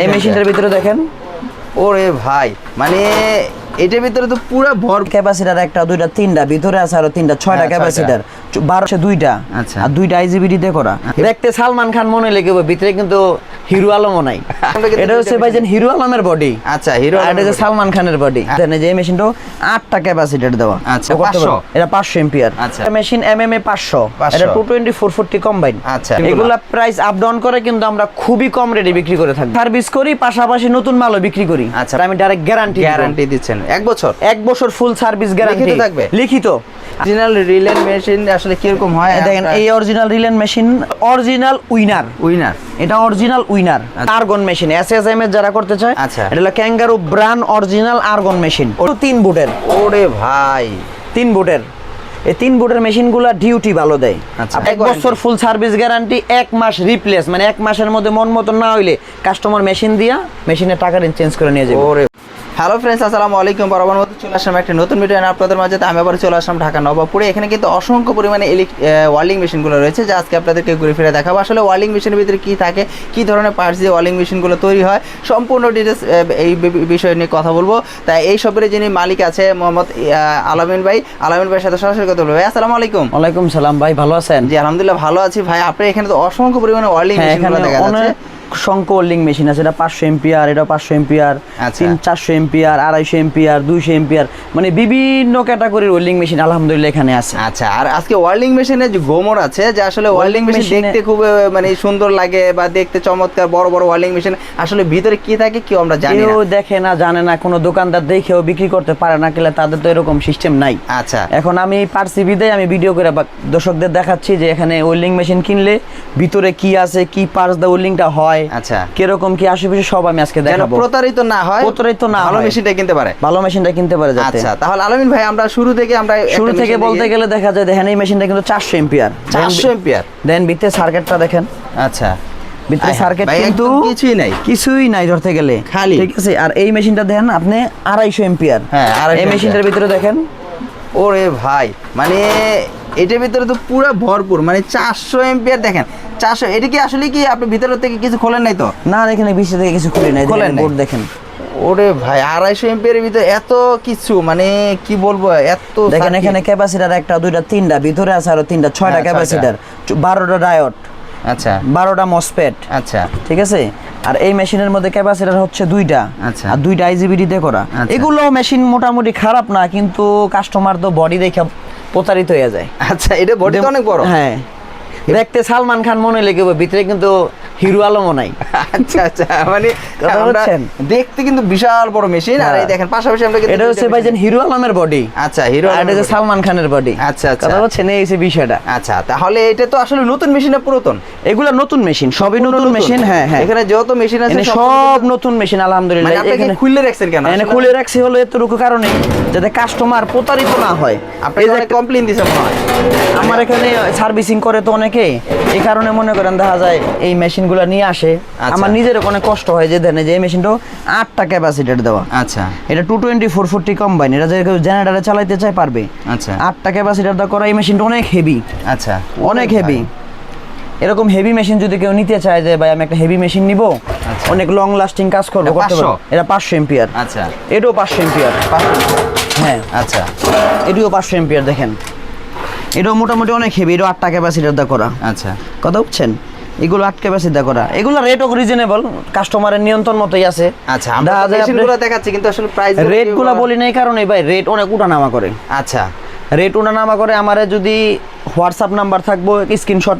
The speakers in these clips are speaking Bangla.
এই মেশিনটার ভিতরে দেখেন। ওরে ভাই মানে এটার ভিতরে তো পুরো ভর ক্যাপাসিটার একটা দুইটা তিনটা ভিতরে আছে আরও তিনটা ছয়টা ক্যাপাসিটার বারোশো দুইটা। আচ্ছা। আর দুইটা আইজিবিডি দিয়ে করা। দেখতে সালমান খান মনে লেগে ভিতরে কিন্তু হিরো আলমও নাই। এটা হচ্ছে হিরো আলমের বডি আচ্ছা হিরো আর এটা সালমান খানের বডি জানেন যে মেশিনটা আটটা ক্যাপাসিটার দেওয়া। আচ্ছা, ও করতে 500 পারবে। এটা পাঁচশো এম্পিয়ার আচ্ছা। মেশিন এম এম এ পাঁচশো। এটা two twenty four forty combine আচ্ছা। এগুলা প্রাইস আপ ডাউন করে কিন্তু আমরা খুবই কম রেটে বিক্রি করে থাকি। সার্ভিস করি পাশাপাশি নতুন মালও বিক্রি করি। আচ্ছা। আমি ডাইরেক্ট গ্যারান্টি গ্যারান্টি দিচ্ছেন। এক বছর? এক বছর ফুল সার্ভিস গ্যারান্টি থাকবে? লিখিত। অরিজিনাল রিলেন মেশিন আসলে কীরকম হয়? দেখেন এই original Riland machine original winner. Winner. এটা original winner argon machine S S M এর যারা করতে চায় আচ্ছা। এটা হলো kangaroo brand original argon machine. ওটা তিন বুটের। ওরে ভাই। তিন বুটের। এই তিন বুটের মেশিনগুলো ডিউটি ভালো দেয়। আচ্ছা। এক বছর ফুল সার্ভিস গ্যারান্টি এক মাস রিপ্লেস মানে এক মাসের মধ্যে মন মতো না হইলে কাস্টমার মেশিন দিয়া মেশিনের টাকা চেঞ্জ করে নিয়ে যাবে। ওরে হ্যালো ফ্রেন্ডস আসসালামু আলাইকুম। বরাবর মতো চলে আসলাম একটা নতুন ভিডিও নিয়ে। আপনাদের মাঝে আমি আবার চলে আসলাম ঢাকা নবাবপুরে। এখানে কিন্তু অসংখ্য পরিমাণে ইলেক ওয়ার্লিং মেশিনগুলো রয়েছে। যা আজকে আপনাদেরকে ঘুরে ফিরে দেখাবো। আসলে ওয়ার্লিং মেশিনের ভিতরে কি থাকে কি ধরনের পার্টস দিয়ে ওয়ার্লিং মেশিনগুলো তৈরি হয় সম্পূর্ণ ডিটেলস এই বিষয় নিয়ে কথা বলব। তাই এই সবের যিনি মালিক আছে মোহাম্মদ আলামিন ভাই আলামিন ভাইয়ের সাথে সরাসরি কথা বলব। ভাই আসসালামু আলাইকুম। ওয়ালাইকুম সালাম ভাই ভালো আছেন? জি আলহামদুলিল্লাহ ভালো আছি। ভাই আপনি এখানে তো অসংখ্য পরিমাণে ওয়ার্লিং হ্যাঁ মেশিনগুলো দেখা যাচ্ছে। সংখ্য ওল্ডিং মেশিন আছে এটা পাঁচশো এম্পিয়ার এটা পাঁচশো এম্পিয়ার আচ্ছা। তিন চারশো এম্পিয়ার আড়াইশো এম্পিয়ার দুইশো এম্পিয়ার মানে বিভিন্ন ক্যাটাগরির ওল্ডিং মেশিন আলহামদুলিল্লাহ এখানে আছে। আচ্ছা আর আজকে ওয়ার্লিং মেশিনের যে গোমর আছে যে আসলে ওয়ার্লিং মেশিন দেখতে খুব মানে সুন্দর লাগে বা দেখতে চমৎকার বড় বড় ওয়ার্লিং মেশিন আসলে ভিতরে কি থাকে কেউ আমরা জানি কেউ দেখে না জানে না কোনো দোকানদার দেখেও বিক্রি করতে পারে না কেলে তাদের তো এরকম সিস্টেম নাই। আচ্ছা। এখন আমি পারছি বিদে আমি ভিডিও করে বা- দর্শকদের দেখাচ্ছি যে এখানে ওয়েল্ডিং মেশিন কিনলে ভিতরে কি আছে কি পার্স দা ওয়েল্ডিংটা হয় আচ্ছা। কীরকম কি আশেপাশে সব আমি আজকে দেখাবো? প্রতারিত না হয় প্রতারিত না ভালো মেশিনটা কিনতে পারে। ভালো মেশিনটা কিনতে পারে যাতে। আচ্ছা তাহলে আলামিন ভাই আমরা শুরু থেকে আমরা শুরু থেকে বলতে গেলে দেখা যায় দেখেন এই মেশিনটা কিন্তু চারশো এম্পিয়ার। 400 এম্পিয়ার। দেন ভিতরে সার্কিটটা দেখেন। আচ্ছা। ভিতরে সার্কিট কিন্তু কিছুই নাই। কিছুই নাই ধরতে গেলে। খালি। ঠিক আছে? আর এই মেশিনটা দেখেন আপনি আড়াইশো এম্পিয়ার। হ্যাঁ, 250 এই মেশিনটার ভিতরে দেখেন ওরে ভাই মানে এটার ভিতরে তো পুরো ভরপুর মানে চারশো এম্পিয়ার দেখেন। চারশো এটা কি আসলে কি আপনি ভিতর থেকে কিছু খোলেন নাই তো? না এখানে বিশে থেকে কিছু খুলে নাই খোলেন বোর্ড দেখেন। ওরে ভাই আড়াইশো এম্পিয়ারের ভিতরে এত কিছু মানে কি বলব এত দেখেন এখানে ক্যাপাসিটার একটা দুইটা তিনটা ভিতরে আছে আরও তিনটা ছয়টা। ক্যাপাসিটার বারোটা ডায়ট আচ্ছা। বারোটা মসপেট আচ্ছা। ঠিক আছে? আর এই মেশিনের মধ্যে ক্যাপাসিটার হচ্ছে দুইটা। আচ্ছা। আর দুইটা আইজিবিডি তে করা। আচ্ছা। এগুলো মেশিন মোটামুটি খারাপ না কিন্তু কাস্টমার তো বডি দেখে প্রতারিত হয়ে যায়। আচ্ছা এটা বডি তো অনেক বড়। হ্যাঁ। দেখতে সালমান খান মনে লেগে ভিতরে কিন্তু হিরো আলমও নাই। আচ্ছা আচ্ছা মানে বলছেন? দেখতে কিন্তু বিশাল বড় মেশিন আর এই হ্যাঁ। দেখেন পাশাপাশি আমরা এটা হচ্ছে দুইটা ভাইজান হিরো আলমের বডি আচ্ছা হিরো আর এটা হচ্ছে সালমান খানের বডি আচ্ছা, আচ্ছা। কথা হচ্ছে এই হচ্ছে বিষয়টা। আচ্ছা তাহলে এটা তো আসলে নতুন মেশিন না পুরাতন? এগুলা নতুন মেশিন সবই নতুন। মেশিন হ্যাঁ হ্যাঁ। এখানে যত মেশিন আছে সব নতুন। মেশিন আলহামদুলিল্লাহ। মানে আপনি এখানে খুললে রাখছেন কেন? এখানে খুলে রাখছি হলো এতটুকু কারণে যাতে কাস্টমার প্রতারিত না হয়। আপনি কমপ্লেইন হয়। আমার এখানে সার্ভিসিং করে তো অনেকে এই কারণে মনে করেন দেখা যায় এই মেশিনগুলো নিয়ে আসে। আচ্ছা। আমার নিজের অনেক কষ্ট হয় যে দেন যে এই মেশিনটা আটটা ক্যাপাসিটার দেওয়া। আচ্ছা। এটা two twenty four forty combine এটা যে কেউ জেনারেটারে চালাইতে চায় পারবে। আচ্ছা। আটটা ক্যাপাসিটার দেওয়া করা এই মেশিনটা অনেক হেভি আচ্ছা। অনেক হেভি এরকম হেভি মেশিন যদি কেউ নিতে চায় যে ভাই আমি একটা হেভি মেশিন নিব। অনেক লং লাস্টিং কাজ করব করতে পারব। এটা পাঁচশো এম্পিয়ার আচ্ছা। এটাও পাঁচশো এম্পিয়ার হ্যাঁ। আচ্ছা। এটিও পাঁচশো এম্পিয়ার দেখেন। এটাও মোটামুটি অনেক হেভি এটাও আটটা ক্যাপাসিটার দা করা। আচ্ছা। কথা বুঝছেন? এগুলো আট ক্যাপাসিটি করা। এগুলো রেটও রিজনেবল কাস্টমারের নিয়ন্ত্রণ মতোই আছে। আচ্ছা আমরা মেশিনগুলো দেখাচ্ছি কিন্তু আসলে প্রাইস রেটগুলো বলি না এই কারণে ভাই রেট অনেক উঠানামা করে। আচ্ছা। রেট উঠানামা করে আমারে যদি হোয়াটসঅ্যাপ নাম্বার থাকব স্ক্রিনশট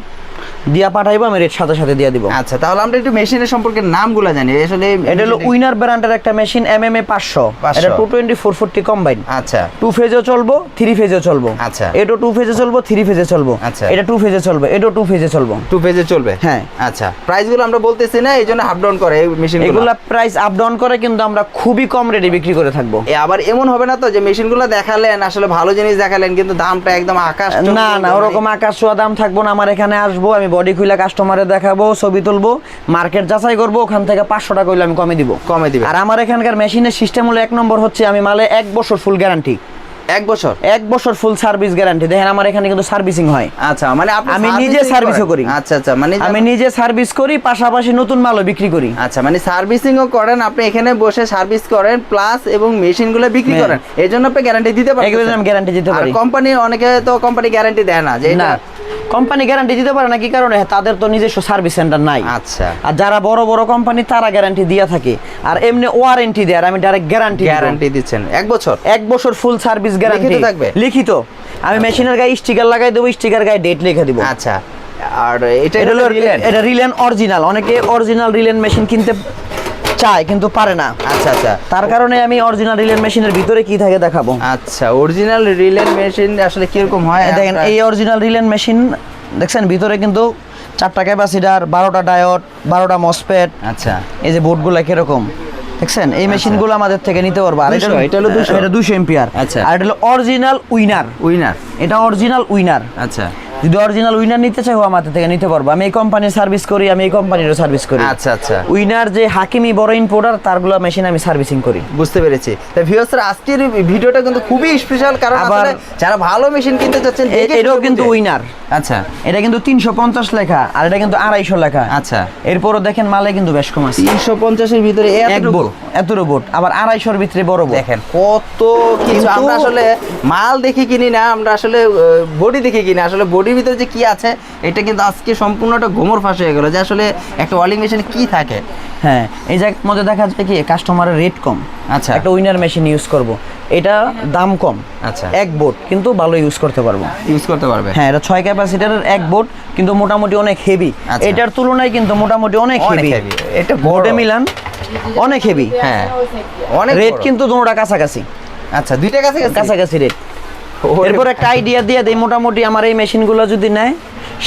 দিয়া পাঠাইবো আমি রেট সাথে সাথে দিয়ে দিব। আচ্ছা তাহলে আমরা একটু মেশিনের সম্পর্কে নামগুলো জানি। আসলে এটা হলো উইনার ব্র্যান্ডের একটা মেশিন এম এম এ পাঁচশো। 500 এটা two twenty four forty combine আচ্ছা। টু ফেজেও চলবো থ্রি ফেজেও চলবো। আচ্ছা। এটা টু ফেজে চলবো থ্রি ফেজে চলবো। আচ্ছা। এটা টু ফেজে চলবে এটা টু ফেজে চলবো। টু পেজে চলবে? হ্যাঁ। আচ্ছা। প্রাইসগুলো আমরা বলতেছি না এই জন্য হাফ ডাউন করে এই মেশিন এগুলা প্রাইস আপ ডাউন করে কিন্তু আমরা খুবই কম রেটে বিক্রি করে থাকব। আবার এমন হবে না তো যে মেশিনগুলো দেখালেন আসলে ভালো জিনিস দেখালেন কিন্তু দামটা একদম আকাশ না না ওরকম আকাশ ছোঁয়া দাম থাকব না আমার এখানে আসব আমি বডি খুলে কাস্টমারে দেখাবো ছবি তুলবো মার্কেট যাচাই করব ওখান থেকে পাঁচশো টাকা হইলে আমি কমে দিব। কমে দিব। আর আমার এখানকার মেশিনের সিস্টেম হলো এক নম্বর হচ্ছে আমি মালে এক বছর ফুল গ্যারান্টি এক বছর? এক বছর ফুল সার্ভিস গ্যারান্টি দেখেন আমার এখানে কিন্তু সার্ভিসিং হয়। আচ্ছা মানে আমি নিজে সার্ভিসও করি। আচ্ছা আচ্ছা মানে আমি নিজে সার্ভিস করি পাশাপাশি নতুন মালও বিক্রি করি। আচ্ছা মানে সার্ভিসিংও করেন আপনি এখানে বসে সার্ভিস করেন প্লাস এবং মেশিনগুলো বিক্রি হ্যাঁ। করেন। এই জন্য আপনি গ্যারান্টি দিতে পারেন এগুলো আমি guarantee দিতে পারি। কোম্পানি অনেকে তো কোম্পানি গ্যারান্টি দেয় না যে না। কোম্পানি গ্যারান্টি দিতে পারে না কি কারণে? তাদের তো নিজস্ব সার্ভিস সেন্টার নাই। আচ্ছা। আর যারা বড় বড় কোম্পানি তারা গ্যারান্টি দিয়ে থাকে। আর এমনি ওয়ারেন্টি দেয় আর আমি ডাইরেক্ট গ্যারান্টি গ্যারান্টি দিচ্ছেন। এক বছর? এক বছর ফুল সার্ভিস গ্যারান্টি লিখিত থাকবে? লিখিত। আমি মেশিনের গায়ে স্টিকার লাগাই দেবো স্টিকার গায়ে ডেট লিখে দিব। আচ্ছা। আর এটা এটা হলো এটা রিলেন অরিজিনাল অনেকে অরিজিনাল রিলেন মেশিন কিনতে চায় কিন্তু পারে না। আচ্ছা আচ্ছা। তার কারণে আমি অরিজিনাল রিলেন মেশিনের ভিতরে কি থাকে দেখাবো? আচ্ছা অরিজিনাল রিলেন মেশিন আসলে কীরকম হয়? দেখেন এই অরিজিনাল রিলেন মেশিন দেখছেন ভিতরে কিন্তু চারটা ক্যাপাসিটার বারোটা ডায়োড বারোটা মসপেট আচ্ছা। এই যে বোর্ডগুলো কীরকম? দেখছেন? এই মেশিনগুলো আমাদের থেকে নিতে পারব। আর এটা 200, এটা হলো 200 এটা দুশো এম্পিয়ার আচ্ছা। আর এটা হলো অরিজিনাল উইনার উইনার এটা অরিজিনাল উইনার আচ্ছা। যদি অরিজিনাল উইনার নিতে চাই ও আমাদের থেকে নিতে পারব। আমি এই কোম্পানির সার্ভিস করি আমি এই কোম্পানিরও সার্ভিস করি। আচ্ছা আচ্ছা। উইনার যে হাকিমি বড় ইম্পোর্টার তারগুলো মেশিন আমি সার্ভিসিং করি। বুঝতে পেরেছি। তা ভিউয়ার্সরা আজকের ভিডিওটা কিন্তু খুবই স্পেশাল কারণ আবার- আসলে যারা ভালো মেশিন কিনতে চাচ্ছেন এটাও কিন্তু উইনার আচ্ছা। এটা কিন্তু তিনশো পঞ্চাশ লেখা আর এটা কিন্তু আড়াইশো লেখা। আচ্ছা। এরপরও দেখেন মালে কিন্তু বেশ কম আছে। তিনশো পঞ্চাশের ভিতরে বোট এত রোবট আবার আড়াইশোর ভিতরে বড় দেখেন কত কিছু। আমরা আসলে মাল দেখে কিনি না আমরা আসলে বডি দেখে কিনি। আসলে বডির ভিতরে যে কি আছে এটা কিন্তু আজকে সম্পূর্ণ একটা গোমর ফাঁস হয়ে গেল যে আসলে একটা ওয়ালিং মেশিন কি থাকে। হ্যাঁ এই জায়গার মধ্যে দেখা যায় কি কাস্টমারের রেট কম। আচ্ছা। একটা উইনার মেশিন ইউজ করব। এটা দাম কম। আচ্ছা। এক বোট কিন্তু ভালো ইউজ করতে পারব। ইউজ করতে পারবে। হ্যাঁ এটা ছয় ক্যাপাসিটারের এক বোট কিন্তু মোটামুটি অনেক হেভি আচ্ছা। এটার তুলনায় কিন্তু মোটামুটি অনেক হেভি। এটা। বোর্ডে মিলান অনেক হেভি হ্যাঁ। অনেক রেট কিন্তু দুটোটা কাছাকাছি। আচ্ছা দুইটা কাছে কাছে কাছাকাছি রেট এরপর একটা আইডিয়া দিয়ে দেই মোটামুটি আমার এই মেশিনগুলো যদি নেয়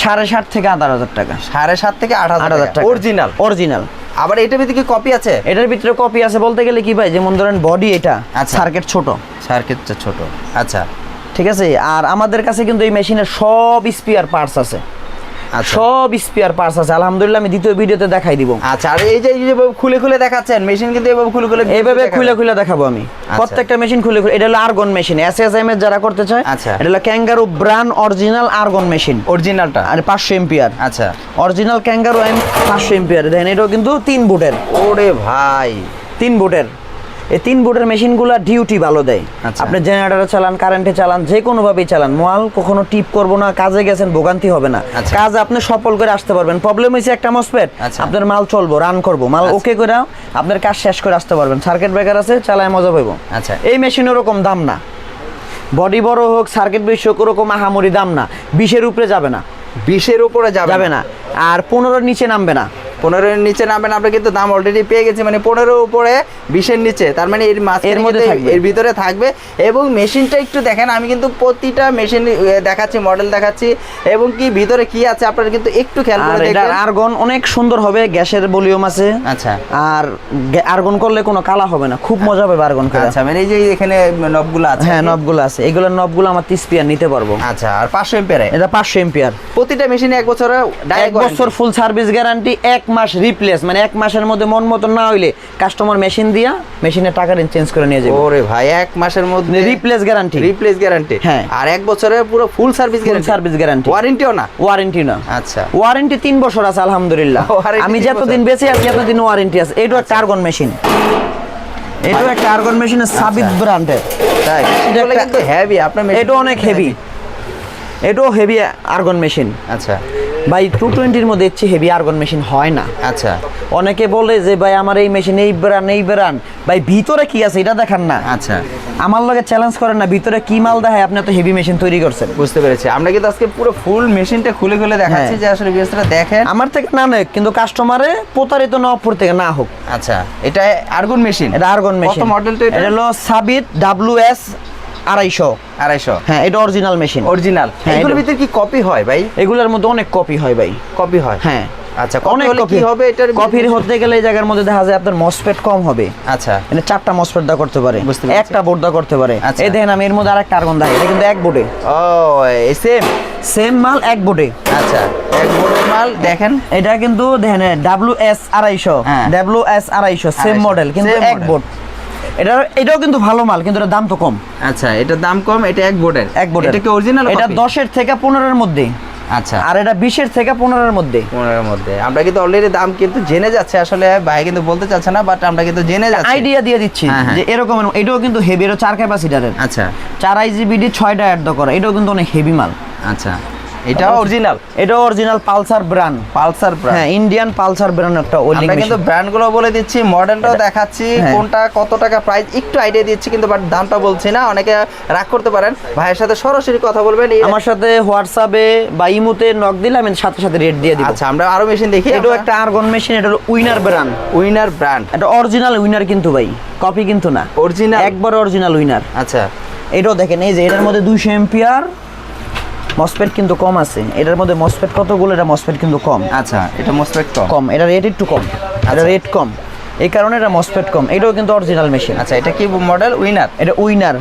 সাড়ে সাত থেকে আট হাজার টাকা। সাড়ে সাত থেকে আট হাজার টাকা। অরিজিনাল অরিজিনাল আবার এটার ভিতরে কি কপি আছে? এটার ভিতরে কপি আছে বলতে গেলে কি ভাই? যেমন ধরেন বডি এটা আচ্ছা। সার্কিট ছোট। সার্কিটটা ছোট। আচ্ছা। ঠিক আছে? আর আমাদের কাছে কিন্তু এই মেশিনের সব স্পিয়ার পার্টস আছে। আচ্ছা সব স্পিয়ার পার্টস আছে। আলহামদুলিল্লাহ আমি দ্বিতীয় ভিডিওতে দেখাই দিব। আচ্ছা আর এই যে এই যে খুলে খুলে দেখাচ্ছেন মেশিন কিন্তু এভাবে খুলে খুলে দেখাবেন। খুলে খুলে দেখাবো আমি। প্রত্যেকটা মেশিন খুলে খুলে এটা হলো argon machine S S M এর যারা করতে চায় আচ্ছা। এটা হলো kangaroo brand original argon machine অরিজিনালটা আর পাঁচশো এম্পিয়ার আচ্ছা। অরিজিনাল ক্যাঙ্গারু এম পাঁচশো এম্পিয়ার দেখেন এটাও কিন্তু তিন বুটের। ওরে ভাই। তিন বুটের। এই তিন বুটের মেশিনগুলো ডিউটি ভালো দেয়। আচ্ছা। আপনি জেনারেটরে চালান কারেন্টে চালান যে কোনো কোনোভাবেই চালান। মাল কখনো টিপ করব না কাজে গেছেন ভোগান্তি হবে না। আচ্ছা। কাজ আপনি সফল করে আসতে পারবেন। প্রবলেম হয়েছে একটা মসপেট আচ্ছা। আপনার মাল চলবো রান করব। মাল। ওকে করে আপনার কাজ শেষ করে আসতে পারবেন। সার্কিট ব্রেকার আছে চালায় মজা পাইবো। আচ্ছা। এই মেশিন ওরকম দাম না। বডি বড় হোক সার্কিট বেশি হোক ওরকম আহামরি দাম না। বিশের উপরে যাবে না। বিশের উপরে যাবে যাবে না। আর পনেরোর নিচে নামবে না। পনেরোর নিচে নামবেন আপনি কিন্তু দাম অলরেডি পেয়ে গেছি মানে পনেরো উপরে বিশের নিচে তার মানে এর মাঝখানে এর মধ্যে এর ভিতরে থাকবে। এবং মেশিনটা একটু দেখেন আমি কিন্তু প্রতিটা মেশিন দেখাচ্ছি মডেল দেখাচ্ছি এবং কি ভিতরে কি আছে আপনারা কিন্তু একটু খেয়াল করে দেখবেন। আর্গন অনেক সুন্দর হবে গ্যাসের ভলিউম আছে। আচ্ছা। আর আর্গন করলে কোনো কালা হবে না খুব মজা পাবে আর্গন করে। আচ্ছা মানে এই যে এখানে নবগুলো আছে। হ্যাঁ নবগুলো আছে। এগুলোর নবগুলো আমার তিস পিয়ার নিতে পারব। আচ্ছা আর পাঁচশো এম্পিয়ারে এটা পাঁচশো এম্পিয়ার প্রতিটা মেশিনে এক বছরে এক বছর ফুল সার্ভিস গ্যারান্টি এক মাস রিপ্লেস মানে এক মাসের মধ্যে মন মতো না হইলে কাস্টমার মেশিন দিয়া মেশিনে টাকা চেঞ্জ করে নিয়ে। যাবে। ওরে ভাই এক মাসের মধ্যে রিপ্লেস গ্যারান্টি রিপ্লেস গ্যারান্টি হ্যাঁ। আর এক বছরের পুরো full service guarantee service guarantee ওয়ারেন্টিও না? ওয়ারেন্টি না। আচ্ছা। ওয়ারেন্টি তিন বছর আছে আলহামদুলিল্লাহ। আমি যতদিন বেঁচে আছি এতদিন ওয়ারেন্টি আছে। এটাও একটা আর্গন মেশিন এটাও একটা আর্গন মেশিনের সাবিত ব্র্যান্ডের তাই? এটা কিন্তু হেভি আপনার এটাও অনেক হেভি এটাও হেভি আর্গন মেশিন আচ্ছা। ভাই টু টোয়েন্টির মধ্যে ইচ্ছে হেভি আর্গন মেশিন হয় না। আচ্ছা। অনেকে বলে যে ভাই আমার এই মেশিন এই ব্রান এই ব্রান ভাই ভিতরে কি আছে এটা দেখান না। আচ্ছা। আমার লগে চ্যালেঞ্জ করেন না ভিতরে কি মাল দেখায় আপনি তো হেভি মেশিন তৈরি করছেন? বুঝতে পেরেছি। আমরা কিন্তু আজকে পুরো ফুল মেশিনটা খুলে খুলে দেখাচ্ছি হ্যাঁ। যে আসলে বিএসটা দেখেন। আমার থেকে না নয় কিন্তু কাস্টমারে প্রতারিত না অপর থেকে না হোক। আচ্ছা। এটা আর্গুন মেশিন এটা আর্গন মেশিন কত মডেলটা এটা? এটা হলো সাবিত ডাব্লিউ এস আড়াইশো। আড়াইশো? হ্যাঁ এটা অরিজিনাল মেশিন অরিজিনাল হ্যাঁ, এগুলোর ভিতরে কি কপি হয় ভাই? এগুলোর মধ্যে অনেক কপি হয় ভাই। কপি হয়? হ্যাঁ। আচ্ছা অনেক কপি হবে? এটার কপির হতে গেলে এই জায়গার মধ্যে দেখা যায় আপনার মসপেট কম হবে। আচ্ছা। মানে চারটা মসপেট দা করতে পারে। একটা বোর্ড দা করতে পারে। আচ্ছা। এই দেখেন আমি এর মধ্যে আরেকটা আর্গন দেখাই। এটা কিন্তু এক বোর্ডে ও সেম সেম মাল এক বোর্ডে আচ্ছা এক বোর্ডের মাল দেখেন। এটা কিন্তু দেখেন ডাব্লিউ এস আড়াইশো। হ্যাঁ। ডাব্লিউ এস আড়াইশো সেম মডেল কিন্তু এক। বোর্ড এটা এটাও কিন্তু ভালো মাল কিন্তু এটার দাম তো কম। আচ্ছা এটার দাম কম এটা এক বোর্ডের এক বোর্ড এটা কি অরিজিনাল এটা দশের থেকে পনেরোর মধ্যে। আচ্ছা। আর এটা বিশের থেকে পনেরোর মধ্যে। পনেরোর মধ্যে। আমরা কিন্তু অলরেডি দাম কিন্তু জেনে যাচ্ছে আসলে ভাই কিন্তু বলতে চাচ্ছে না বাট আমরা কিন্তু জেনে যাচ্ছি। আইডিয়া দিয়ে দিচ্ছি হ্যাঁ, হ্যাঁ। যে এরকম এটাও কিন্তু হেভি এটা চার ক্যাপাসিটারের। আচ্ছা। চার আইজিবিডি ছয়টা অ্যাড করা এটাও কিন্তু অনেক হেভি মাল। আচ্ছা। এটাও অরিজিনাল এটাও অরিজিনাল পালসার ব্র্যান্ড পালসার হ্যাঁ ইন্ডিয়ান পালসার ব্র্যান্ড একটা ওয়েল্ডিং আমরা কিন্তু ব্র্যান্ডগুলো বলে দিচ্ছি মডেলটাও দেখাচ্ছি হ্যাঁ। কোনটা কত টাকা প্রাইস একটু আইডিয়া দিচ্ছি কিন্তু বাট দামটা বলছি না অনেকে রাগ করতে পারেন। ভাইয়ের সাথে সরাসরি কথা বলবেন আমার সাথে হোয়াটসঅ্যাপে বা ইমোতে নক দিলে আমি সাথে সাথে রেট দিয়ে দিব। আচ্ছা আমরা আরও মেশিন দেখি এটাও একটা আর্গন মেশিন এটা হলো উইনার ব্র্যান্ড উইনার ব্র্যান্ড এটা অরিজিনাল উইনার কিন্তু ভাই কপি কিন্তু না। অরিজিনাল একবার অরিজিনাল উইনার আচ্ছা। এটাও দেখেন এই যে এটার মধ্যে দুইশো এম্পিয়ার মসপেট কিন্তু কম আছে। এটার মধ্যে মসপেট কতগুলো? এটা মসপেট কিন্তু কম। আচ্ছা এটা মোস্টপেক্ট কম? কম। এটা রেট একটু কম। এটা আচ্ছা। রেট কম। এই কারণে এটা মসপেট কম। এটাও কিন্তু অরিজিনাল মেশিন আচ্ছা এটা কি মডেল উইনার এটা উইনার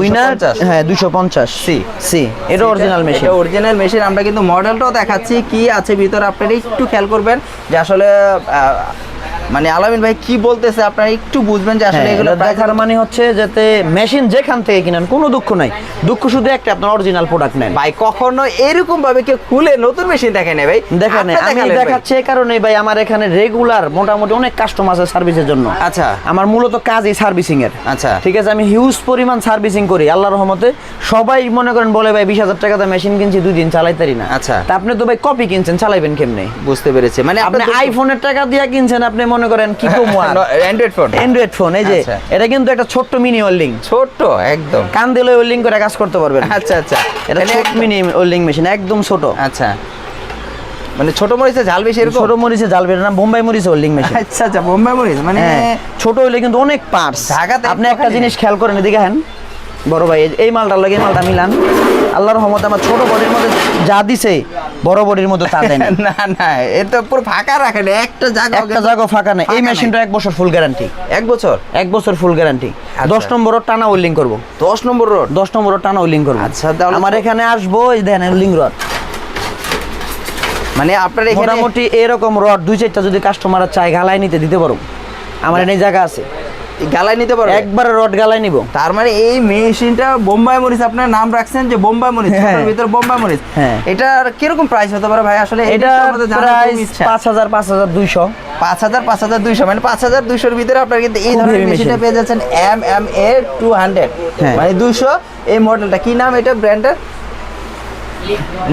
উইনার হ্যাঁ দুশো পঞ্চাশ। সি সি এটা অরিজিনাল মেশিন এটা অরিজিনাল মেশিন আমরা কিন্তু মডেলটাও দেখাচ্ছি। কি আছে ভিতরে? আপনারা একটু খেয়াল করবেন যে আসলে মানে আলামিন ভাই কি বলতেছে আপনারা একটু বুঝবেন যে আসলে এগুলো এগুলো দেখার মানে হচ্ছে যাতে মেশিন যেখান থেকে কিনেন কোনো দুঃখ নাই। দুঃখ শুধু একটা আপনার অরিজিনাল প্রোডাক্ট নেন। ভাই কখনো এরকম ভাবে কেউ খুলে নতুন মেশিন দেখে নেই ভাই? দেখেন আপনি আমি দেখাচ্ছি এই কারণে ভাই আমার এখানে রেগুলার মোটামুটি অনেক কাস্টমার আছে সার্ভিসের জন্য। আচ্ছা। আমার মূলত কাজই সার্ভিসিং এর। আচ্ছা। ঠিক আছে আমি হিউজ পরিমাণ সার্ভিসিং করি আল্লাহর রহমতে। সবাই মনে করেন বলে ভাই বিশ হাজার টাকাতে মেশিন কিনছি দুই দিন চালাইতারি না। আচ্ছা। তা আপনি তো ভাই কপি কিনছেন চালাইবেন কেমনে? বুঝতে পেরেছি। মানে আপনি আইফোনের টাকা দিয়ে কিনছেন আপনি মনে করেন কি কম অ্যান্ড্রয়েড ফোন অ্যান্ড্রয়েড ফোন এই যে আচ্ছা। এটা কিন্তু একটা ছোট্ট মিনি ওয়েল্ডিং ছোট্ট একদম। কান দিলে ওয়েল্ডিং করে কাজ করতে পারবেন। আচ্ছা আচ্ছা। এটা ছোট মিনি ওয়েল্ডিং মেশিন একদম ছোট। আচ্ছা। মানে ছোট মরিচে ঝাল বেশি এরকম? ছোট মরিচে জাল বের না বোম্বাই মরিচে ওয়েল্ডিং মেশিন আচ্ছা আচ্ছা বোম্বাই মরিচ মানে হ্যাঁ ছোট হইলে কিন্তু অনেক পার্টস ঢাকাতে আপনি একটা জিনিস খেয়াল করেন এদিকে হ্যান বড় ভাই এই- মালটার লাগে মালটা মিলান। আল্লাহর রহমতে আমার ছোট বডির মধ্যে যা দিছে বড় বডির মধ্যে তা না না এ তো পুরো ফাঁকা রাখেন একটা জায়গা একটা জায়গা ফাঁকা এই মেশিনটা এক বছর ফুল গ্যারান্টি এক বছর? এক বছর ফুল গ্যারান্টি আচ্ছা। দশ নম্বর টানা ওয়েল্ডিং করব। দশ নম্বর রোড দশ নম্বর টানা ওয়েল্ডিং করব। আচ্ছা, তাহলে আমার এখানে আসব এই দেখেন ওয়েল্ডিং রড মানে আপনার মোটামুটি এরকম রড দুই চারটা যদি কাস্টমার চায় গালায় নিতে দিতে পারো। আমার এনে জায়গা আছে। গালাই নিতে পারবেন একবারে রড গালায় নিব। তার মানে এই মেশিনটা বোম্বাই মরিচ আপনার নাম রাখছেন যে বোম্বাই মরিচ হ্যাঁ। ভিতরে বোম্বাই মরিচ। হ্যাঁ। এটার কীরকম প্রাইস হতে পারে ভাই? আসলে এটা প্রাইস। পাঁচ হাজার পাঁচ হাজার দুইশো। পাঁচ হাজার পাঁচ হাজার দুইশো মানে পাঁচ হাজার দুইশোর ভিতরে আপনার কিন্তু এই ধরনের মেশিনটা পেয়ে যাচ্ছেন M M A two hundred. মানে দুইশো এই মডেলটা কি নাম এটা ব্র্যান্ডের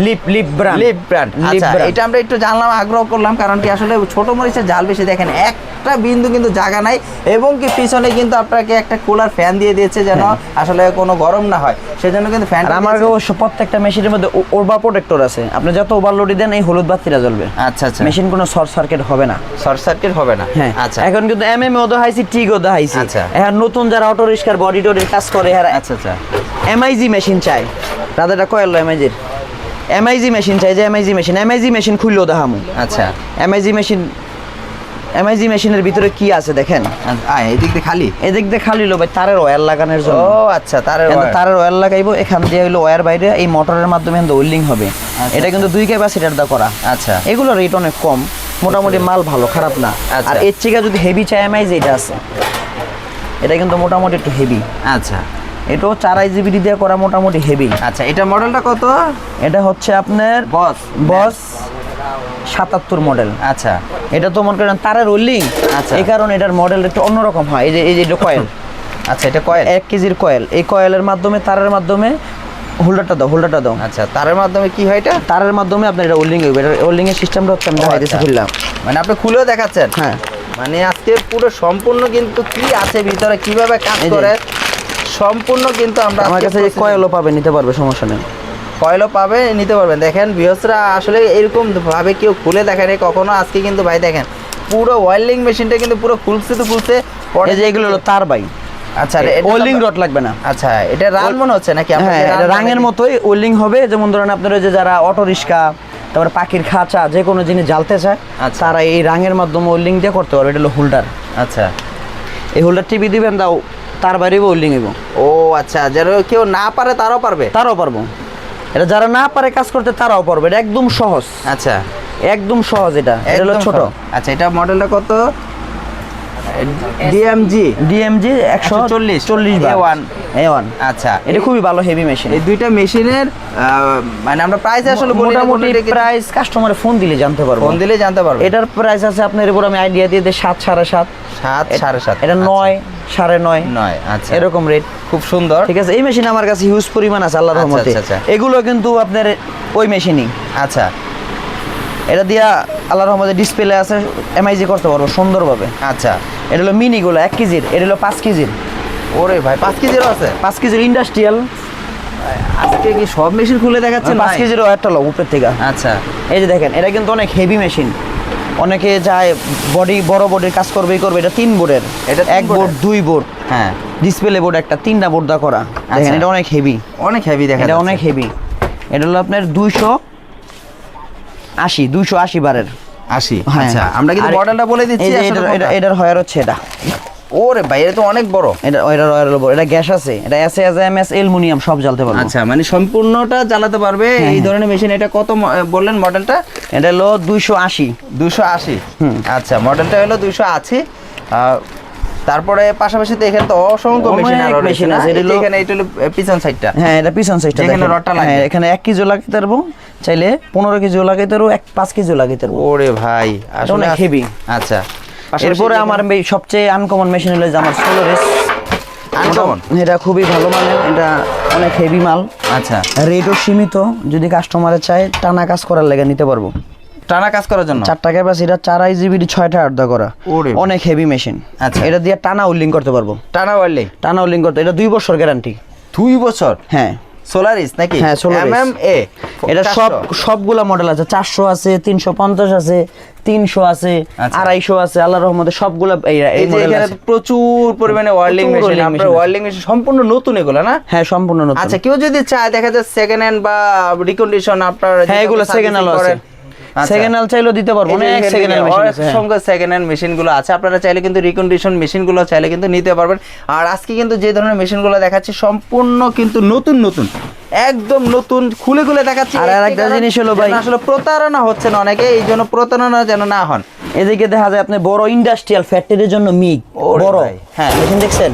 Leap Leap brand Leap brand আচ্ছা এটা আমরা একটু জানলাম আগ্রহ করলাম কারণ কি আসলে ছোট মরিচের জাল বেশি দেখেন একটা বিন্দু কিন্তু জায়গা নাই এবং কি পিছনে কিন্তু আপনাকে একটা কুলার ফ্যান দিয়ে দিয়েছে যেন আসলে কোনো গরম না হয়। সেজন্য কিন্তু ফ্যান আমার অবশ্য প্রত্যেকটা মেশিনের মধ্যে ওরবা প্রোটেক্টর আছে। আপনি যত ওভারলোডই দেন এই হলুদ বাতিটা জ্বলবে। আচ্ছা আচ্ছা। মেশিন কোনো শর্ট সার্কিট হবে না। শর্ট সার্কিট হবে না। হ্যাঁ। আচ্ছা। এখন কিন্তু এম এম ও দেখাইছি টিগ ও দেখাইছি। আচ্ছা। এখন নতুন যারা অটো রিক্সার বডি টডির কাজ করে এরা আচ্ছা আচ্ছা। এমআইজি মেশিন চাই। রাধাটা কয়েল এমআইজির এমআইজি মেশিন চাই যে এমআইজি মেশিন এমআইজি মেশিন খুললেও দেখামু। আচ্ছা। এমআইজি মেশিন এমআইজি মেশিনের ভিতরে কি আছে দেখেন? আয় এই দিক দিয়ে খালি? এদিক দিয়ে খালি লো ভাই তারের ওয়্যার লাগানোর জন্য। ও আচ্ছা তারের তারের ওয়্যার লাগাইবো এখান দিয়ে হইল ওয়্যার বাইরে এই মোটরের মাধ্যমে ওয়েল্ডিং হবে। এটা কিন্তু দুই ক্যাপাসিটার দা করা। আচ্ছা। এগুলো রেট অনেক কম। মোটামুটি মাল ভালো খারাপ না। আচ্ছা। আর এর থেকে যদি হেভি চাই এমআইজ এটা আছে। এটা কিন্তু মোটামুটি একটু হেভি আচ্ছা। এটাও চার আইজিবিডি দিয়ে করা মোটামুটি হেভি আচ্ছা এটা মডেলটা কত? এটা হচ্ছে আপনার বস বস সাতাত্তর মডেল আচ্ছা। এটা তো মনে করেন তারের রোলিং আচ্ছা। এই কারণে এটার মডেল একটু অন্যরকম হয়। এই যে এই যে কয়েল আচ্ছা এটা কয়েল এক কেজির কয়েল এই কয়েলের মাধ্যমে তারের মাধ্যমে হোল্ডারটা দাও হোল্ডারটা দাও। আচ্ছা তারের মাধ্যমে কি হয় এটা? তারের মাধ্যমে আপনার এটা ওল্ডিং হইবে এটা ওল্ডিং এর সিস্টেমটা হচ্ছে আমি দেখাই আচ্ছা। খুললাম মানে আপনি খুলেও দেখাচ্ছেন? হ্যাঁ। মানে আজকে পুরো সম্পূর্ণ কিন্তু কি আছে ভিতরে? কীভাবে কাজ করে? সম্পূর্ণ কিন্তু আমরা আমার কাছে কয়েলও পাবে নিতে পারবে সমস্যা নেই। কয়েলও পাবে নিতে পারবেন। দেখেন বিহসরা আসলে এরকম ভাবে কেউ খুলে দেখেন কখনো। আজকে কিন্তু ভাই দেখেন পুরো ওয়েল্ডিং মেশিনটা কিন্তু পুরো খুলছে তো খুলছে। পরে এই যে এগুলো হলো তার বাই। আচ্ছা তো- রড লাগবে না। আচ্ছা এটা রান মনে হচ্ছে নাকি? হ্যাঁ এটা রাঙের মতোই ওল্ডিং হবে। যেমন ধরেন আপনার ওই যে যারা অটো রিক্সা তারপরে পাখির খাঁচা যে কোনো জিনিস জ্বালতে চায় আচ্ছা। তারা এই রাঙের মাধ্যমে ওল্ডিং দিয়ে করতে পারবে। এটা হলো হোল্ডার। আচ্ছা। এই হোল্ডার টিভি দিবেন দাও। তার বাইরে বোলিং হইব। ও আচ্ছা যারা কেউ না পারে তারাও পারবে? তারাও পারব। এটা যারা না পারে কাজ করতে তারাও পারবে। এটা একদম সহজ। আচ্ছা। একদম সহজ এটা। এটা হলো ছোট। আচ্ছা এটা মডেলটা কত? ডিএমজি ডিএমজি একশো 140 চল্লিশ। A1 এ ওয়ান আচ্ছা। এটা খুবই ভালো হেভি মেশিন এই দুইটা মেশিনের মানে আমরা প্রাইস আসলে মোটামুটি প্রাইস কাস্টমারে ফোন দিলে জানতে পারব। ফোন দিলে জানতে পারব। এটার প্রাইস আছে আপনার উপর আমি আইডিয়া দিয়ে দিই সাত সাড়ে সাত। সাত সাড়ে সাত। এটা আচ্ছা। নয় সাড়ে নয়। নয় আচ্ছা। এরকম রেট খুব সুন্দর। ঠিক আছে এই মেশিন আমার কাছে হিউজ পরিমাণ আছে আল্লাহর আচ্ছা, রহমতে। আচ্ছা, আচ্ছা। এগুলো কিন্তু আপনার ওই মেশিনই আচ্ছা। এটা দিয়া আল্লাহর রহমতে ডিসপ্লে আছে এমআইজি করতে পারব সুন্দরভাবে। আচ্ছা। এটা হলো মিনিগুলো এক কেজির এটা হলো পাঁচ কেজির। ওরে ভাই পাঁচ কেজিরও আছে? পাঁচ কেজির ইন্ডাস্ট্রিয়াল আজকে কি সব মেশিন খুলে দেখাচ্ছে পাঁচ কেজিরও একটা লো উপর থেকে। আচ্ছা। এই যে দেখেন এটা কিন্তু অনেক হেভি মেশিন অনেকে যায় বডি বড় বডির কাজ করবেই করবে এটা তিন বোর্ডের। এটা এক বোর্ড দুই বোর্ড। হ্যাঁ। ডিসপ্লে বোর্ড একটা তিনটা বোর্ড দা করা। দেখেন আচ্ছা। এটা অনেক হেভি অনেক হেভি দেখা এটা অনেক হেভি এটা হলো আপনার দুইশো আশি দুইশো আশি বারের। আশি? হ্যাঁ। আচ্ছা আমরা কিন্তু মডেলটা বলে দিচ্ছি এটার- হয়ার হচ্ছে এটা। ওরে ভাই এটা তো অনেক বড়। এটা এটা রয়্যাল লোবো এটা গ্যাস আছে। এটা S S M S aluminium সব জ্বালতে পারব। আচ্ছা মানে সম্পূর্ণটা চালাতে পারবে। হ্যাঁ, এই হ্যাঁ। ধরনের মেশিন এটা কত বললেন মডেলটা এটা হলো দুইশো আশি। দুশো আশি? আচ্ছা মডেলটা হলো দুশো আশি। আহ, তারপরে পাশাপাশি তো এখানে তো অসংখ্য মেশিন আরও মেশিন আছে, এখানে এটা হলো পিছন সাইডটা হ্যাঁ এটা পিছন সাইডটা দেখেন। রডটা। হ্যাঁ এখানে এক কেজিও লাগাইতে পারব। চাইলে পনেরো কেজিও লাগাইতে পারব এক পাঁচ কেজিও লাগাইতে পারব। ওরে ভাই আসলে অনেক আস- আচ্ছা। এরপরে আমার সবচেয়ে আনকমন মেশিন হলো যে আমার সোলোরেস Uncommon? এটা খুবই ভালো মানের এটা অনেক হেভি মাল। আচ্ছা। রেটও সীমিত যদি কাস্টমারে চায় টানা কাজ করার লেগে নিতে পারব। টানা কাজ করার জন্য? চারটা ক্যাপাসিটি চার আই জিবিডি ছয়টা আড্ডা করা। অনেক হেভি মেশিন আচ্ছা। এটা দিয়ে টানা উল্লিং করতে পারব। টানা ওয়ারলে টানা উল্লিং করতে এটা দুই বছর গ্যারান্টি দুই বছর? হ্যাঁ। সোলারিস নাকি? হ্যাঁ, সোলারিস এম এ এটা সব সবগুলা মডেল আছে। চারশো আছে তিনশো পঞ্চাশ আছে তিনশো আছে আচ্ছা। আড়াইশো আছে আল্লাহ রহমতে সবগুলা এই মডেল এখানে আছে। প্রচুর পরিমাণে ওয়ার্লিং মেশিন আপনার ওয়ার্লিং মেশিন সম্পূর্ণ নতুন এগুলো না? হ্যাঁ সম্পূর্ণ নতুন। আচ্ছা কেউ যদি চায় দেখা যায় সেকেন্ড হ্যান্ড বা রিকন্ডিশন আপনার হ্যাঁ এগুলো সেকেন্ড হ্যান্ড আছে। সেকেন্ড হ্যান্ড চাইলেও দিতে পারব অনেক সেকেন্ড হ্যান্ড মেশিন আছে হ্যাঁ। অসংখ্য সেকেন্ড হ্যান্ড মেশিনগুলো আছে আপনারা চাইলে কিন্তু রিকন্ডিশন মেশিনগুলো চাইলে কিন্তু নিতে পারবেন। আর আজকে কিন্তু যে ধরনের মেশিনগুলো দেখাচ্ছি সম্পূর্ণ কিন্তু নতুন নতুন একদম নতুন খুলে খুলে দেখাচ্ছি। আর একটি জিনিস হলো ভাই- আসলে প্রতারণা হচ্ছে না অনেকে এই জন্য প্রতারণা যেন না হন। এদিকে দেখা যায় আপনি বড় ইন্ডাস্ট্রিয়াল ফ্যাক্টরির জন্য মিগ বড়। হ্যাঁ। মেশিন দেখছেন?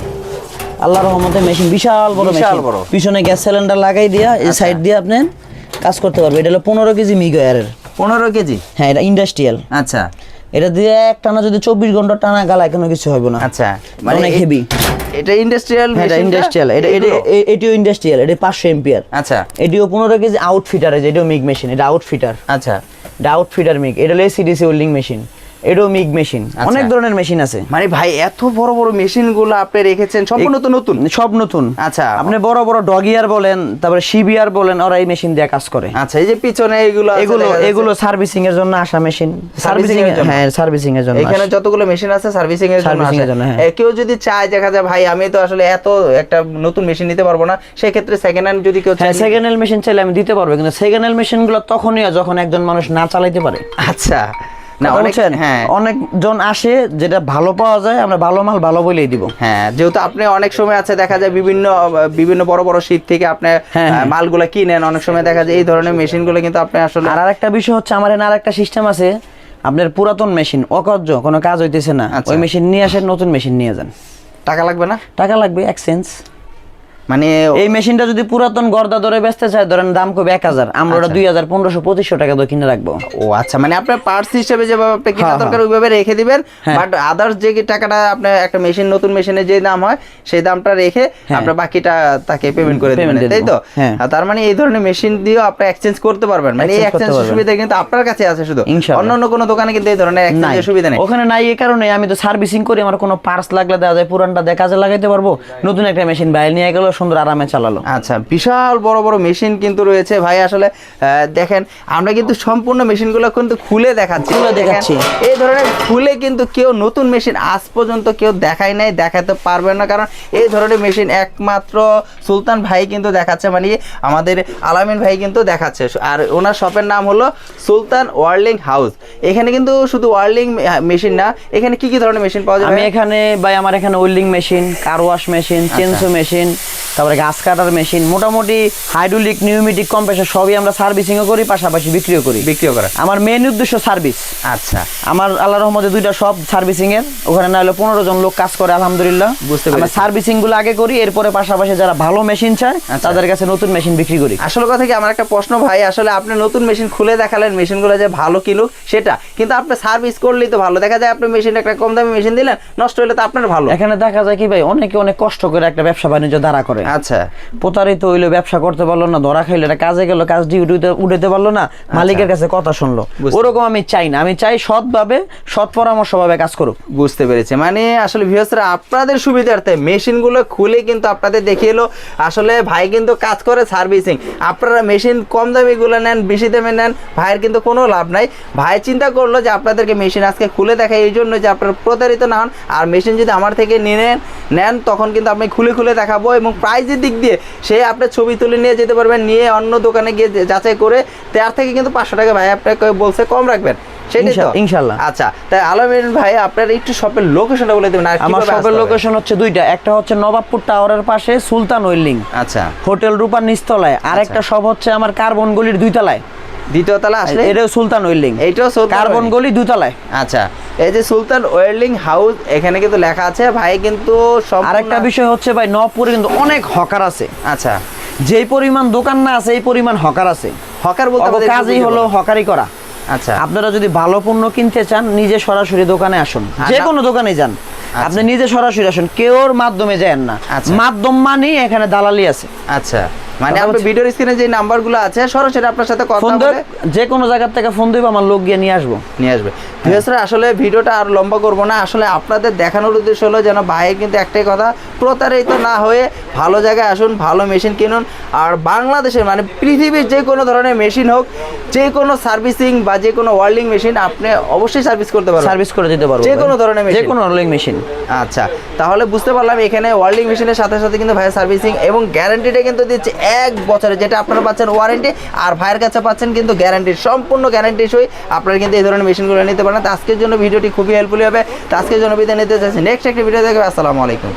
আল্লাহর রহমতে মেশিন বিশাল বড় বিশাল বড়। পিছনে গ্যাস সিলিন্ডার লাগাই দিয়া এই সাইড দিয়ে আপনি কাজ করতে পারবে এটা হলো পনেরো কেজি মিগ এয়ারের পনেরো কেজি? হ্যাঁ এটা ইন্ডাস্ট্রিয়াল আচ্ছা। এটা দিয়ে এক টানা যদি চব্বিশ ঘণ্টা টানা গালায় কোনো কিছু হবে না। আচ্ছা মানে হেভি এটা ইন্ডাস্ট্রিয়াল হ্যাঁ এটা ইন্ডাস্ট্রিয়াল এটা এটিও ইন্ডাস্ট্রিয়াল এটা পাঁচশো এম্পিয়ার আচ্ছা। এটিও পনেরো কেজি আউটফিটার আছে এটাও মিগ মেশিন এটা আউটফিটার আচ্ছা। এটা আউটফিটার মিগ এটা হলো সিডিসি ওল্ডিং মেশিন এটাও মিগ মেশিন। আচ্ছা। অনেক ধরনের মেশিন আছে। মানে ভাই এত বড় বড় মেশিনগুলো আপনি রেখেছেন সম্পূর্ণ তো নতুন? সব নতুন। আচ্ছা। আপনি বড় বড় ডগিয়ার বলেন তারপরে সিবিআর বলেন ওরা এই মেশিন দিয়ে কাজ করে। আচ্ছা এই যে পিছনে এগুলো এগুলো এগুলো সার্ভিসিং এর জন্য আসা মেশিন সার্ভিসিং এর জন্য? হ্যাঁ সার্ভিসিং এর জন্য এখানে যতগুলো মেশিন আছে সার্ভিসিং এর জন্য হ্যাঁ। কেউ যদি চায় দেখা যায় ভাই আমি তো আসলে এত একটা নতুন মেশিন নিতে পারব না সেই ক্ষেত্রে সেকেন্ড হ্যান্ড যদি কেউ হ্যাঁ চায় সেকেন্ড হ্যান্ড মেশিন চাইলে আমি দিতে পারব কিন্তু সেকেন্ড হ্যান্ড মেশিনগুলো তখনই যখন একজন মানুষ না চালাইতে পারে। আচ্ছা। না অনেক বুঝছেন? হ্যাঁ অনেকজন আসে যেটা ভালো পাওয়া যায় আমরা ভালো মাল ভালো বলেই দিব হ্যাঁ যেহেতু আপনি অনেক সময় আছে দেখা যায় বিভিন্ন বিভিন্ন বড় বড় শীত থেকে আপনি হ্যাঁ, হ্যাঁ। মালগুলা কিনেন অনেক সময় দেখা যায় এই ধরনের মেশিনগুলো কিন্তু আপনি আসলে আর আরেকটা বিষয় হচ্ছে আমার এখানে আরেকটা সিস্টেম আছে আপনার পুরাতন মেশিন অকার্য কোনো কাজ হইতেছে না আচ্ছা। ওই মেশিন নিয়ে আসেন নতুন মেশিন নিয়ে যান টাকা লাগবে না টাকা লাগবে এক্সচেঞ্জ মানে এই মেশিনটা যদি পুরাতন গর্দা ধরে বেচতে চায় ধরেন দাম কবে এক হাজার আমরা ওটা আচ্ছা। দুই হাজার পনেরোশো পঁচিশশো টাকা দিয়ে কিনে রাখব ও আচ্ছা মানে আপনার পার্টস হিসেবে যেভাবে আপনি কিনা হ্যাঁ, দরকার হ্যাঁ। ওইভাবে রেখে দিবেন হ্যাঁ। বাট আদার্স যে কি টাকাটা আপনার একটা মেশিন নতুন মেশিনের যে দাম হয় সেই দামটা রেখে হ্যাঁ। আপনার বাকিটা তাকে পেমেন্ট করে দিবেন তাই তো হ্যাঁ। আর তার মানে এই ধরনের মেশিন দিয়েও আপনি এক্সচেঞ্জ করতে পারবেন মানে এই এক্সচেঞ্জ সুবিধা কিন্তু আপনার কাছে আছে শুধু অন্য অন্য কোনো দোকানে কিন্তু এই ধরনের নাই এক্সচেঞ্জের সুবিধা নেই ওখানে নাই এই কারণে আমি তো সার্ভিসিং করি আমার কোনো পার্স লাগলে দেওয়া যায় পুরানটা দিয়ে কাজে লাগাইতে পারব নতুন একটা মেশিন বাইরে নিয়ে গেলো সুন্দর আরামে চালালো। আচ্ছা বিশাল বড় বড় মেশিন কিন্তু রয়েছে। ভাই আসলে দেখেন আমরা কিন্তু সম্পূর্ণ মেশিনগুলো কিন্তু খুলে দেখাচ্ছি। খুলে দেখাচ্ছি। এই ধরনের খুলে কিন্তু কেউ নতুন মেশিন আজ পর্যন্ত কেউ দেখায় নাই দেখাতে পারবে না। কারণ এই ধরনের মেশিন একমাত্র সুলতান ভাই কিন্তু দেখাচ্ছে মানে আমাদের আলামিন ভাই কিন্তু দেখাচ্ছে। আর ওনার শপের নাম হলো সুলতান ওয়ার্লিং হাউস। এখানে কিন্তু শুধু ওয়ার্লিং মেশিন না এখানে কি কি ধরনের মেশিন পাওয়া যাবে? আমি এখানে ভাই আমার এখানে welding machine car wash machine chainsaw machine তারপরে গাছ কাটার মেশিন মোটামুটি হাইড্রোলিক নিউমেটিক কম্প্রেসার সবই আমরা সার্ভিসিংও করি পাশাপাশি বিক্রিও করি। বিক্রিও করা। আমার মেন উদ্দেশ্য সার্ভিস আচ্ছা। আমার আল্লাহ রহমতে দুইটা সব সার্ভিসিং এর ওখানে না হলে পনেরো জন লোক কাজ করে আলহামদুলিল্লাহ। বুঝতে আমরা সার্ভিসিংগুলো আগে করি এরপরে পাশাপাশি যারা ভালো মেশিন চায় আচ্ছা। তাদের কাছে নতুন মেশিন বিক্রি করি। আসলে কথা কি আমার একটা প্রশ্ন ভাই আসলে আপনি নতুন মেশিন খুলে দেখালেন মেশিনগুলো যে ভালো কিনুক সেটা। কিন্তু আপনি সার্ভিস করলেই তো ভালো। দেখা যায় আপনি মেশিন একটা কম দামি মেশিন দিলেন নষ্ট হলে তো আপনার ভালো। এখানে দেখা যায় কি ভাই অনেকে অনেক কষ্ট করে একটা ব্যবসা বাণিজ্য দাঁড়া করে। আচ্ছা। প্রতারিত হইল ব্যবসা করতে পারল না ধরা খাইলো এটা কাজে গেল কাজ ডিউটি উঠাতে পারল না মালিকের কাছে কথা শুনলো। ওরকম আমি চাই না আমি চাই সৎভাবে সৎ পরামর্শ ভাবে কাজ করুক। বুঝতে পেরেছি। মানে আসলে ভিউসরা আপনাদের সুবিধার্থে মেশিনগুলো খুলে কিন্তু আপনাদের দেখিয়ে এলো। আসলে ভাই কিন্তু কাজ করে সার্ভিসিং। আপনারা মেশিন কম দামিগুলো নেন বেশি দামে নেন ভাইয়ের কিন্তু কোনো লাভ নাই। ভাই চিন্তা করল যে আপনাদেরকে মেশিন আজকে খুলে দেখায় এই জন্য যে আপনারা প্রতারিত না হন। আর মেশিন যদি আমার থেকে নিয়ে নেন নেন তখন কিন্তু আমি খুলে খুলে দেখাবো এবং প্রাইজের দিক দিয়ে সে আপনার ছবি তুলে নিয়ে যেতে পারবেন নিয়ে অন্য দোকানে গিয়ে যাচাই করে তার থেকে কিন্তু পাঁচশো টাকা ভাই আপনাকে বলছে কম রাখবেন। সেটাই তো। আচ্ছা তাই আলমিন ভাই আপনার একটু শপের লোকেশনটা বলে দেবেন আর আমার সবের লোকেশন হচ্ছে দুইটা একটা হচ্ছে নবাবপুর টাওয়ারের পাশে সুলতান ওয়েল্ডিং আচ্ছা। হোটেল রূপার নিচতলায় আর একটা সব হচ্ছে আমার কার্বন গলির দুই তলায় দ্বিতীয় তলা আসলে? এটাও সুলতান ওয়েল্ডিং। সুলতান কার্বন গলি দুই তলায় আচ্ছা এই যে সুলতান ওয়েল্ডিং হাউস এখানে কিন্তু লেখা আছে ভাই কিন্তু সব আরেকটা বিষয় হচ্ছে ভাই নবপুরে কিন্তু অনেক হকার আছে। আচ্ছা। যেই পরিমাণ দোকান না আছে এই পরিমাণ হকার আছে। হকার বলতে কাজই হলো হকারি করা। আচ্ছা। আপনারা যদি ভালো পণ্য কিনতে চান নিজে সরাসরি দোকানে আসুন। আর যে কোনো দোকানে যান। আপনি নিজে সরাসরি আসুন। কেউর মাধ্যমে যান না। আচ্ছা। মাধ্যম মানেই এখানে দালালি আছে। আচ্ছা। মানে আপনি ভিডিওর স্ক্রিনে যে নাম্বারগুলো আছে সরাসরি আপনার সাথে কথা বলে যে কোনো জায়গার থেকে ফোন দিব আমার লোক গিয়ে নিয়ে আসব। নিয়ে আসবে। ভিউয়ার্সরা আসলে ভিডিওটা আর লম্বা করব না। আসলে আপনাদের দেখানোর উদ্দেশ্য হলো যেন ভাইয়ের কিন্তু একটাই কথা প্রতারিত না হয়ে ভালো জায়গায় আসুন ভালো মেশিন কিনুন। আর বাংলাদেশের মানে পৃথিবীর যে কোনো ধরনের মেশিন হোক যে কোনো সার্ভিসিং বা যে কোনো ওয়ার্ল্ডিং মেশিন আপনি অবশ্যই সার্ভিস করতে পারবেন। সার্ভিস করে দিতে পারব যে কোনো ধরনের যে machine? কোনো রোলিং মেশিন আচ্ছা তাহলে বুঝতে পারলাম এখানে ওয়ার্ল্ডিং মেশিনের সাথে সাথে কিন্তু ভাইয়ের সার্ভিসিং এবং গ্যারান্টিটা কিন্তু দিচ্ছে এক বছরে যেটা আপনারা পাচ্ছেন ওয়ারেন্টি আর ভাইয়ের কাছে পাচ্ছেন কিন্তু গ্যারান্টি সম্পূর্ণ গ্যারান্টি সই। আপনারা কিন্তু এই ধরনের মেশিনগুলো নিতে পারেন। আজকের জন্য ভিডিওটি খুবই হেল্পফুল হবে। আজকের জন্য বিদায় নিতে চাইছি। নেক্সট একটি ভিডিও দেখবে আসসালামু আলাইকুম।